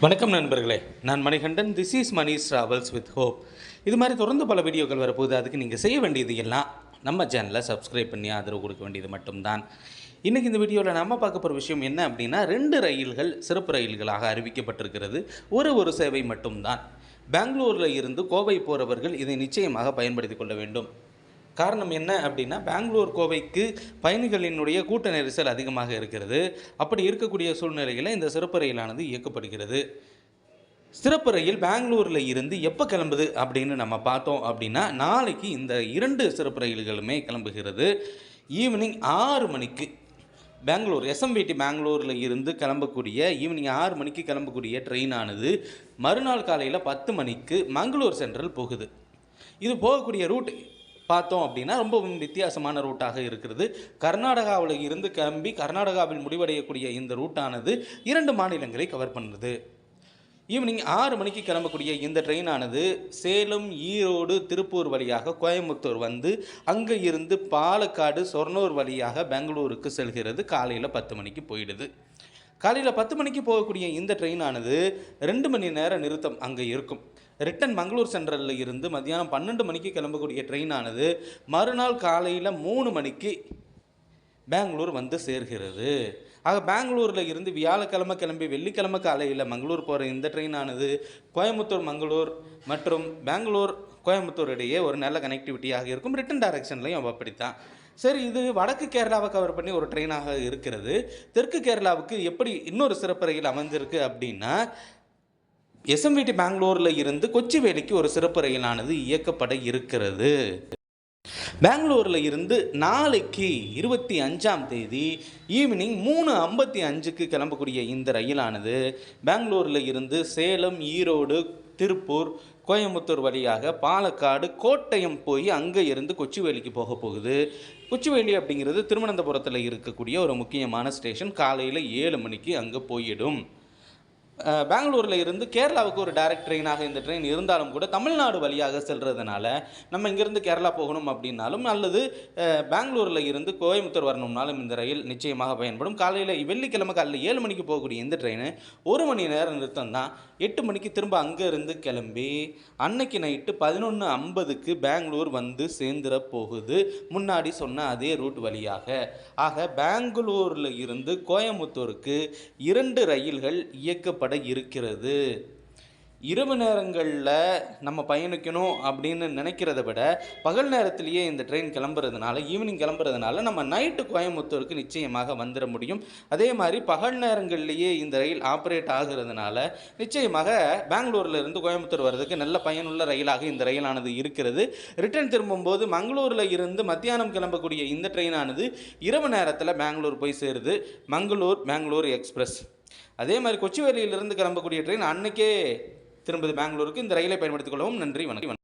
வணக்கம் நண்பர்களே. நான் Manikandan. This is Mani travels with hope இது மாதிரி தொடர்ந்து பல வீடியோக்கள் வரப்போகுது. அதுக்கு நீங்கள் செய்ய வேண்டியது எல்லாம் நம்ம சேனலை சப்ஸ்கிரைப் பண்ணி ஆதரவு கொடுக்க வேண்டியது மட்டும்தான். இன்றைக்கி இந்த வீடியோவில் நம்ம பார்க்க போகிற விஷயம் என்ன அப்படின்னா ரெண்டு ரயில்கள் சிறப்பு ரயில்களாக அறிவிக்கப்பட்டிருக்கிறது. ஒரு ஒரு சேவை மட்டும்தான். பெங்களூரில் இருந்து கோவை போகிறவர்கள் இதை நிச்சயமாக பயன்படுத்தி கொள்ள வேண்டும். காரணம் என்ன அப்படின்னா பெங்களூர் கோவைக்கு பயணிகளினுடைய கூட்ட நெரிசல் அதிகமாக இருக்கிறது. அப்படி இருக்கக்கூடிய சூழ்நிலையில் இந்த சிறப்பு ரயிலானது இயக்கப்படுகிறது. சிறப்பு ரயில் பெங்களூரில் இருந்து எப்போ கிளம்புது அப்படின்னு நம்ம பார்த்தோம் அப்படின்னா நாளைக்கு இந்த இரண்டு சிறப்பு ரயில்களுமே கிளம்புகிறது. ஈவினிங் ஆறு மணிக்கு பெங்களூர் எஸ்எம்விடி பெங்களூரில் இருந்து கிளம்பக்கூடிய ஈவினிங் ஆறு மணிக்கு கிளம்பக்கூடிய ட்ரெயினானது மறுநாள் காலையில் பத்து மணிக்கு மங்களூர் சென்ட்ரல் போகுது. இது போகக்கூடிய ரூட் பார்த்தோம் அப்படின்னா ரொம்பவும் வித்தியாசமான ரூட்டாக இருக்கிறது. கர்நாடகாவில் இருந்து கிளம்பி கர்நாடகாவில் முடிவடையக்கூடிய இந்த ரூட்டானது இரண்டு மாநிலங்களை கவர் பண்ணுது. ஈவினிங் ஆறு மணிக்கு கிளம்பக்கூடிய இந்த ட்ரெயினானது சேலம் ஈரோடு திருப்பூர் வழியாக கோயம்புத்தூர் வந்து அங்கே இருந்து பாலக்காடு சொர்ணூர் வழியாக பெங்களூருக்கு செல்கிறது. காலையில் பத்து மணிக்கு போயிடுது. காலையில் பத்து மணிக்கு போகக்கூடிய இந்த ட்ரெயினானது ரெண்டு மணி நேர நிறுத்தம் அங்கே இருக்கும். ரிட்டன் மங்களூர் சென்ட்ரலில் இருந்து மத்தியானம் பன்னெண்டு மணிக்கு கிளம்பக்கூடிய ட்ரெயினானது மறுநாள் காலையில் மூணு மணிக்கு பெங்களூர் வந்து சேர்கிறது. ஆக பெங்களூரில் இருந்து வியாழக்கிழமை கிளம்பி வெள்ளிக்கிழமை காலையில் மங்களூர் போகிற இந்த ட்ரெயினானது கோயம்புத்தூர் மங்களூர் மற்றும் பெங்களூர் கோயம்புத்தூர் இடையே ஒரு நல்ல கனெக்டிவிட்டியாக இருக்கும். ரிட்டன் டைரக்ஷன்லையும் அப்படித்தான். சரி இது வடக்கு கேரளாவை கவர் பண்ணி ஒரு ட்ரெயினாக இருக்கிறது. தெற்கு கேரளாவுக்கு எப்படி இன்னொரு சிறப்பு ரயில் அமைஞ்சிருக்கு அப்படின்னா எஸ்எம்விடி பெங்களூரில் இருந்து கொச்சிவேலிக்கு ஒரு சிறப்பு ரயிலானது இயக்கப்பட இருக்கிறது. பெங்களூரில் இருந்து நாளைக்கு இருபத்தி அஞ்சாம் தேதி ஈவினிங் மூணு ஐம்பத்தி அஞ்சுக்கு கிளம்பக்கூடிய இந்த ரயிலானது பெங்களூரில் இருந்து சேலம் ஈரோடு திருப்பூர் கோயம்புத்தூர் வழியாக பாலக்காடு கோட்டயம் போய் அங்கே இருந்து கொச்சிவேலிக்கு போக போகுது. கொச்சிவேலி அப்படிங்கிறது திருவனந்தபுரத்தில் இருக்கக்கூடிய ஒரு முக்கியமான ஸ்டேஷன். காலையில் ஏழு மணிக்கு அங்கே போயிடும். பெங்களூரில் இருந்து கேரளாவுக்கு ஒரு டைரக்ட் ட்ரெயினாக இந்த ட்ரெயின் இருந்தாலும் கூட தமிழ்நாடு வழியாக செல்கிறதுனால நம்ம இங்கேருந்து கேரளா போகணும் அப்படின்னாலும் அல்லது பெங்களூரில் இருந்து கோயம்புத்தூர் வரணும்னாலும் இந்த ரயில் நிச்சயமாக பயன்படும். காலையில் வெள்ளிக்கிழமை காலையில் ஏழு மணிக்கு போகக்கூடிய இந்த ட்ரெயின் ஒரு மணி நேரம் நிறுத்தம் தான். எட்டு மணிக்கு திரும்ப அங்கேருந்து கிளம்பி அன்னைக்கு நைட்டு பதினொன்று ஐம்பதுக்கு பெங்களூர் வந்து சேர்ந்துட போகுது. முன்னாடி சொன்ன அதே ரூட் வழியாக. ஆக பெங்களூரில் இருந்து கோயம்புத்தூருக்கு இரண்டு ரயில்கள் ஏற்பட இருக்கிறது. இரவு நேரங்களில் நம்ம பயணிக்கணும் அப்படின்னு நினைக்கிறத விட பகல் நேரத்திலேயே இந்த ட்ரெயின் கிளம்புறதுனால ஈவினிங் கிளம்புறதுனால நம்ம நைட்டு கோயம்புத்தூருக்கு நிச்சயமாக வந்துட முடியும். அதே மாதிரி பகல் நேரங்கள்லேயே இந்த ரயில் ஆப்ரேட் ஆகுறதுனால நிச்சயமாக பெங்களூர்லேருந்து கோயம்புத்தூர் வர்றதுக்கு நல்ல பயனுள்ள ரயிலாக இந்த ரயிலானது இருக்கிறது. ரிட்டர்ன் திரும்பும்போது மங்களூரில் இருந்து மத்தியானம் கிளம்பக்கூடிய இந்த ட்ரெயினானது இரவு நேரத்தில் பெங்களூர் போய் சேருது. மங்களூர் பெங்களூர் எக்ஸ்பிரஸ். அதே மாதிரி கொச்சிவேலியிலிருந்து கிளம்பக்கூடிய ட்ரெயின் அன்னைக்கே திரும்புது பெங்களூருக்கு. இந்த ரயிலை பயன்படுத்திக் கொள்ளவும் நன்றி வணக்கம்.